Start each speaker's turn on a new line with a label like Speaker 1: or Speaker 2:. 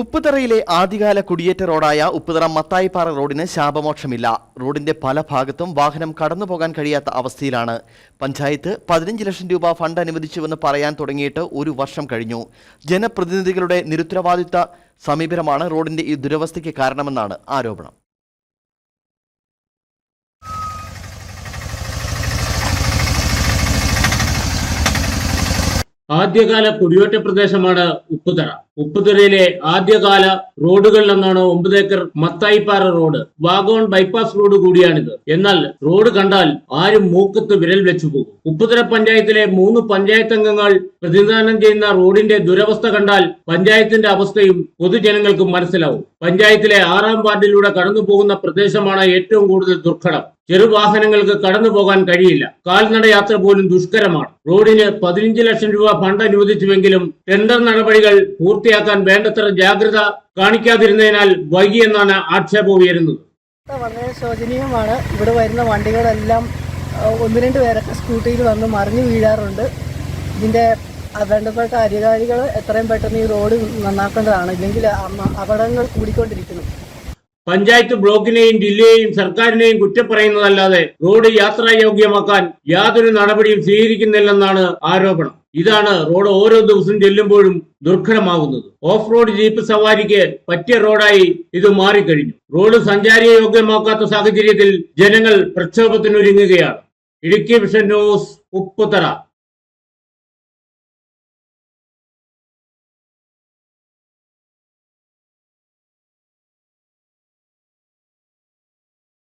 Speaker 1: ഉപ്പുതറയിലെ ആദ്യകാല കുടിയേറ്റ റോഡായ ഉപ്പുതറ മത്തായിപ്പാറ റോഡിന് ശാപമോക്ഷമില്ല. റോഡിന്റെ പല ഭാഗത്തും വാഹനം കടന്നുപോകാൻ കഴിയാത്ത അവസ്ഥയിലാണ്. പഞ്ചായത്ത് പതിനഞ്ച് ലക്ഷം രൂപ ഫണ്ട് അനുവദിച്ചുവെന്ന് പറയാൻ തുടങ്ങിയിട്ട് ഒരു വർഷം കഴിഞ്ഞു. ജനപ്രതിനിധികളുടെ നിരുത്തരവാദിത്ത സമീപനമാണ് റോഡിന്റെ ഈ ദുരവസ്ഥയ്ക്ക് കാരണമെന്നാണ് ആരോപണം.
Speaker 2: ആദ്യകാല കുടിയേറ്റ പ്രദേശമാണ് ഉപ്പുതറ. ഉപ്പുതറയിലെ ആദ്യകാല റോഡുകളിലൊന്നാണ് ഒമ്പത് acre Mathayippara road wagon bypass road കൂടിയാണിത്. എന്നാൽ റോഡ് കണ്ടാൽ ആരും മൂക്കത്ത് വിരൽ വെച്ചു പോകും. ഉപ്പുതുര പഞ്ചായത്തിലെ മൂന്ന് പഞ്ചായത്ത് അംഗങ്ങൾ പ്രതിനിധാനം ചെയ്യുന്ന റോഡിന്റെ ദുരവസ്ഥ കണ്ടാൽ പഞ്ചായത്തിന്റെ അവസ്ഥയും പൊതുജനങ്ങൾക്ക് മനസ്സിലാവും. പഞ്ചായത്തിലെ ആറാം വാർഡിലൂടെ കടന്നു പോകുന്ന പ്രദേശമാണ് ഏറ്റവും കൂടുതൽ ദുർഘടം. ചെറുവാഹനങ്ങൾക്ക് കടന്നു പോകാൻ കഴിയില്ല. കാൽനട യാത്ര പോലും ദുഷ്കരമാണ്. റോഡിന് പതിനഞ്ച് ലക്ഷം രൂപ ഫണ്ട് അനുവദിച്ചുവെങ്കിലും ടെൻഡർ നടപടികൾ പൂർത്തിയാക്കാൻ വേണ്ടത്ര ജാഗ്രത കാണിക്കാതിരുന്നതിനാൽ വൈകിയെന്നാണ് ആക്ഷേപം ഉയരുന്നത്.
Speaker 3: വളരെ ശോചനീയമാണ്. ഇവിടെ വരുന്ന വണ്ടികളെല്ലാം ഒന്ന് രണ്ട് പേരൊക്കെ സ്കൂട്ടിയിൽ വന്ന് മറിഞ്ഞു വീഴാറുണ്ട്. ഇതിന്റെ വേണ്ടപ്പെട്ട അധികാരികൾ എത്രയും പെട്ടെന്ന് ഈ റോഡ് നന്നാക്കേണ്ടതാണ്. ഇല്ലെങ്കിൽ അപകടങ്ങൾ കൂടിക്കൊണ്ടിരിക്കുന്നു.
Speaker 2: പഞ്ചായത്ത് ബ്ലോക്കിനെയും ജില്ലയെയും സർക്കാരിനെയും കുറ്റപ്പറയുന്നതല്ലാതെ റോഡ് യാത്രായോഗ്യമാക്കാൻ യാതൊരു നടപടിയും സ്വീകരിക്കുന്നില്ലെന്നാണ് ആരോപണം. ഇതാണ് റോഡ് ഓരോ ദിവസം ചെല്ലുമ്പോഴും ദുർഘടമാകുന്നത്. ഓഫ് റോഡ് ജീപ്പ് സവാരിക്ക് പറ്റിയ റോഡായി ഇത് മാറിക്കഴിഞ്ഞു. റോഡ് സഞ്ചാരയോഗ്യമാക്കാത്ത സാഹചര്യത്തിൽ ജനങ്ങൾ പ്രക്ഷോഭത്തിനൊരുങ്ങുകയാണ്. Idukki vision news Upputhara.